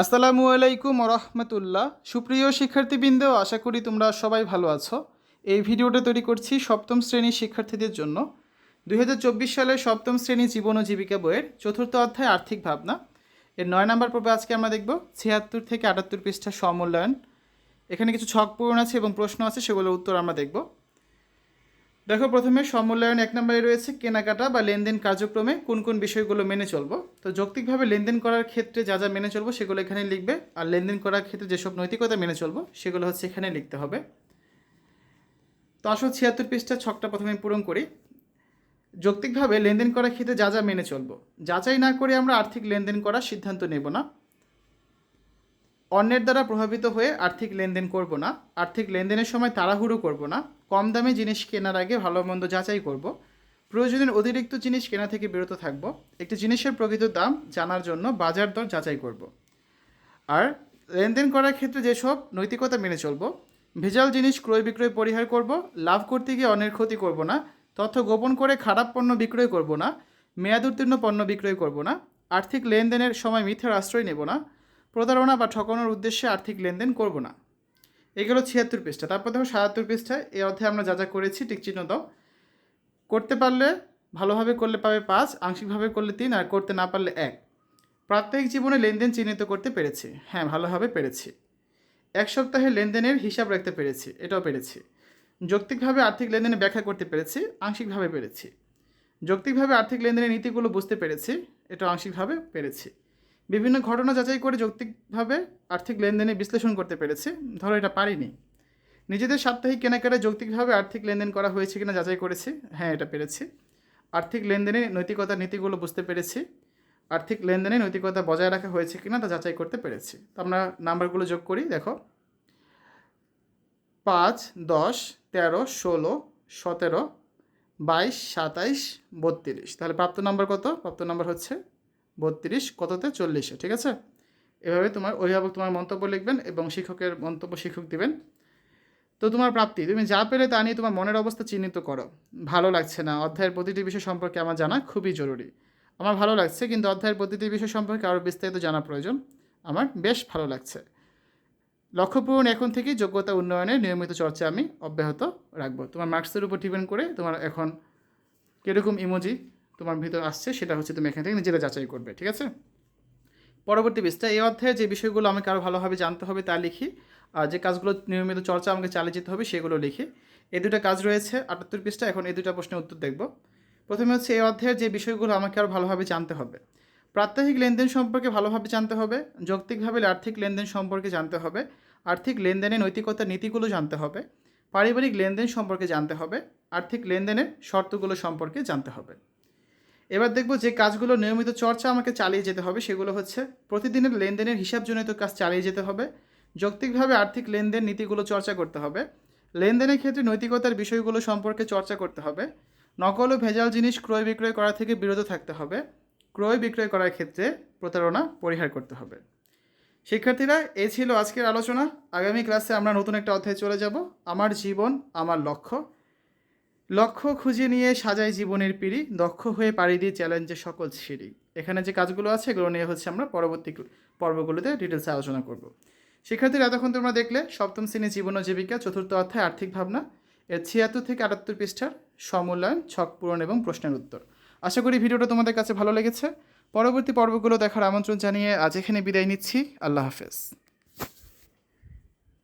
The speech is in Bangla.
আসসালামু আলাইকুম রহমতুল্লাহ সুপ্রিয় শিক্ষার্থীবৃন্দ, আশা করি তোমরা সবাই ভালো আছো। এই ভিডিওটা তৈরি করছি সপ্তম শ্রেণির শিক্ষার্থীদের জন্য। দু হাজার চব্বিশ সালের সপ্তম শ্রেণি জীবন ও জীবিকা বইয়ের চতুর্থ অধ্যায় আর্থিক ভাবনা। এর নয় নম্বর পর্বে আজকে আমরা দেখব ছিয়াত্তর থেকে আটাত্তর পৃষ্ঠা সমূল্যায়ন। এখানে কিছু ছক পূরণ আছে এবং প্রশ্ন আছে, সেগুলোর উত্তর আমরা দেখব। দেখো প্রথমে সমূল্যায়ন এক নম্বরে রয়েছে কেনাকাটা বা লেনদেন কার্যক্রমে কোন কোন বিষয়গুলো মেনে চলবো। তো যৌক্তিকভাবে লেনদেন করার ক্ষেত্রে যা যা মেনে চলবো সেগুলো এখানে লিখবে আর লেনদেন করার ক্ষেত্রে যেসব নৈতিকতা মেনে চলবো সেগুলো হচ্ছে এখানে লিখতে হবে। তো আসো ছিয়াত্তর পৃষ্ঠা ছকটা প্রথমে পূরণ করি। যৌক্তিকভাবে লেনদেন করার ক্ষেত্রে যা যা মেনে চলবো। যাচাই না করে আমরা আর্থিক লেনদেন করার সিদ্ধান্ত নেব না। অন্যের দ্বারা প্রভাবিত হয়ে আর্থিক লেনদেন করব না। আর্থিক লেনদেনের সময় তাড়াহুড়ো করব না। কম দামে জিনিস কেনার আগে ভালো মন্দ যাচাই করব। প্রয়োজনের অতিরিক্ত জিনিস কেনা থেকে বিরত থাকব। একটি জিনিসের প্রকৃত দাম জানার জন্য বাজার দর যাচাই করব। আর লেনদেন করার ক্ষেত্রে যেসব নৈতিকতা মেনে চলব, ভেজাল জিনিস ক্রয় বিক্রয় পরিহার করব, লাভ করতে গিয়ে অন্যের ক্ষতি করব না, তথ্য গোপন করে খারাপ পণ্য বিক্রয় করব না, মেয়াদ উত্তীর্ণ পণ্য বিক্রয় করব না, আর্থিক লেনদেনের সময় মিথ্যার আশ্রয় নেব না প্রতারণা বা ঠকানোর উদ্দেশ্যে আর্থিক লেনদেন করব না। এগুলো ছিয়াত্তর পৃষ্ঠা। তারপর দেখো সাতাত্তর পৃষ্ঠায় এই অধ্যায়ে আমরা যা যা করেছি টিক চিহ্ন দাও। করতে পারলে ভালোভাবে করলে পাবে পাঁচ, আংশিকভাবে করলে তিন আর করতে না পারলে এক। প্রাত্যহিক জীবনে লেনদেন চিহ্নিত করতে পেরেছি। হ্যাঁ ভালোভাবে পেরেছি। এক সপ্তাহে লেনদেনের হিসাব রাখতে পেরেছি, এটাও পেরেছি। যৌক্তিকভাবে আর্থিক লেনদেনে ব্যাখ্যা করতে পেরেছি, আংশিকভাবে পেরেছি। যৌক্তিকভাবে আর্থিক লেনদেনের নীতিগুলো বুঝতে পেরেছি এটা আংশিকভাবে পেরেছি। বিভিন্ন ঘটনা যাচাই করে যৌক্তিকভাবে আর্থিক লেনদেনে বিশ্লেষণ করতে পেরেছি। ধরো এটা পারিনি। নিজেদের সাপ্তাহিক কেনাকাটায় যৌক্তিকভাবে আর্থিক লেনদেন করা হয়েছে কিনা যাচাই করেছি। হ্যাঁ এটা পেরেছি। আর্থিক লেনদেনে নৈতিকতার নীতিগুলো বুঝতে পেরেছি। আর্থিক লেনদেনে নৈতিকতা বজায় রাখা হয়েছে কিনা তা যাচাই করতে পেরেছি। তো আমরা নাম্বারগুলো যোগ করি, দেখো। পাঁচ, দশ, তেরো, ষোলো, সতেরো, বাইশ, সাতাইশ, বত্রিশ। তাহলে প্রাপ্ত নাম্বার কত? প্রাপ্ত নাম্বার হচ্ছে বত্রিশ, কততে চল্লিশে, ঠিক আছে? এভাবে তোমার অভিভাবক তোমার মন্তব্য লিখবেন এবং শিক্ষকের মন্তব্য শিক্ষক দিবেন। তো তোমার প্রাপ্তি, তুমি যা পেলে তা নিয়ে তোমার মনের অবস্থা চিহ্নিত করো। ভালো লাগছে না, অধ্যায়ের প্রতিটি বিষয় সম্পর্কে আমার জানা খুবই জরুরি। আমার ভালো লাগছে, কিন্তু অধ্যায়ের প্রতিটি বিষয় সম্পর্কে আরও বিস্তারিত জানা প্রয়োজন। আমার বেশ ভালো লাগছে। লক্ষ্য পূরণ এখন থেকেই যোগ্যতা উন্নয়নের নিয়মিত চর্চা আমি অব্যাহত রাখব। তোমার মার্কসের উপর ডিপেন্ড করে তোমার এখন কীরকম ইমোজি তোমার ভিতর আসছে, সেটা হচ্ছে তুমি এখান থেকে নিজেরা যাচাই করবে, ঠিক আছে? পরবর্তী পৃষ্ঠা এই অধ্যায়ে যে বিষয়গুলো আমাকে আরও ভালোভাবে জানতে হবে তা লিখি, আর যে কাজগুলো নিয়মিত চর্চা আমাকে চালিয়ে যেতে হবে সেগুলো লিখি। এই দুটো কাজ রয়েছে, আটাত্তর পৃষ্ঠা, এখন এই দুটো প্রশ্নের উত্তর দেখব। প্রথমে হচ্ছে এই অধ্যায়ের যে বিষয়গুলো আমাকে আরও ভালোভাবে জানতে হবে। প্রাত্যহিক লেনদেন সম্পর্কে ভালোভাবে জানতে হবে, যৌক্তিকভাবে আর্থিক লেনদেন সম্পর্কে জানতে হবে, আর্থিক লেনদেনের নৈতিকতার নীতিগুলো জানতে হবে, পারিবারিক লেনদেন সম্পর্কে জানতে হবে, আর্থিক লেনদেনের শর্তগুলো সম্পর্কে জানতে হবে। এবার দেখব যে কাজগুলো নিয়মিত চর্চা আমাকে চালিয়ে যেতে হবে, সেগুলো হচ্ছে প্রতিদিনের লেনদেনের হিসাবজনিত কাজ চালিয়ে যেতে হবে, যৌক্তিকভাবে আর্থিক লেনদেন নীতিগুলো চর্চা করতে হবে, লেনদেনের ক্ষেত্রে নৈতিকতার বিষয়গুলো সম্পর্কে চর্চা করতে হবে, নকল ও ভেজাল জিনিস ক্রয় বিক্রয় করা থেকে বিরত থাকতে হবে, ক্রয় বিক্রয় করার ক্ষেত্রে প্রতারণা পরিহার করতে হবে। শিক্ষার্থীরা, এ ছিল আজকের আলোচনা। আগামী ক্লাসে আমরা নতুন একটা অধ্যায়ে চলে যাব। আমার জীবন, আমার লক্ষ্য। লক্ষ্য খুঁজে নিয়ে সাজাই জীবনের পিড়ি, দক্ষ হয়ে পাড়ি দিয়ে চ্যালেঞ্জের সকল সিঁড়ি। এখানে যে কাজগুলো আছে, এগুলো নিয়ে হচ্ছে আমরা পরবর্তী পর্বগুলোতে ডিটেলসে আলোচনা করব। শিক্ষার্থীরা এতক্ষণ তোমরা দেখলে, সপ্তম শ্রেণি জীবন ও জীবিকা, চতুর্থ অধ্যায়, আর্থিক ভাবনা, এর ছিয়াত্তর থেকে আটাত্তর পৃষ্ঠার সমূল্যায়ন, ছক পূরণ এবং প্রশ্নের উত্তর। আশা করি ভিডিওটা তোমাদের কাছে ভালো লেগেছে। পরবর্তী পর্বগুলো দেখার আমন্ত্রণ জানিয়ে আজ এখানে বিদায় নিচ্ছি। আল্লাহ হাফেজ।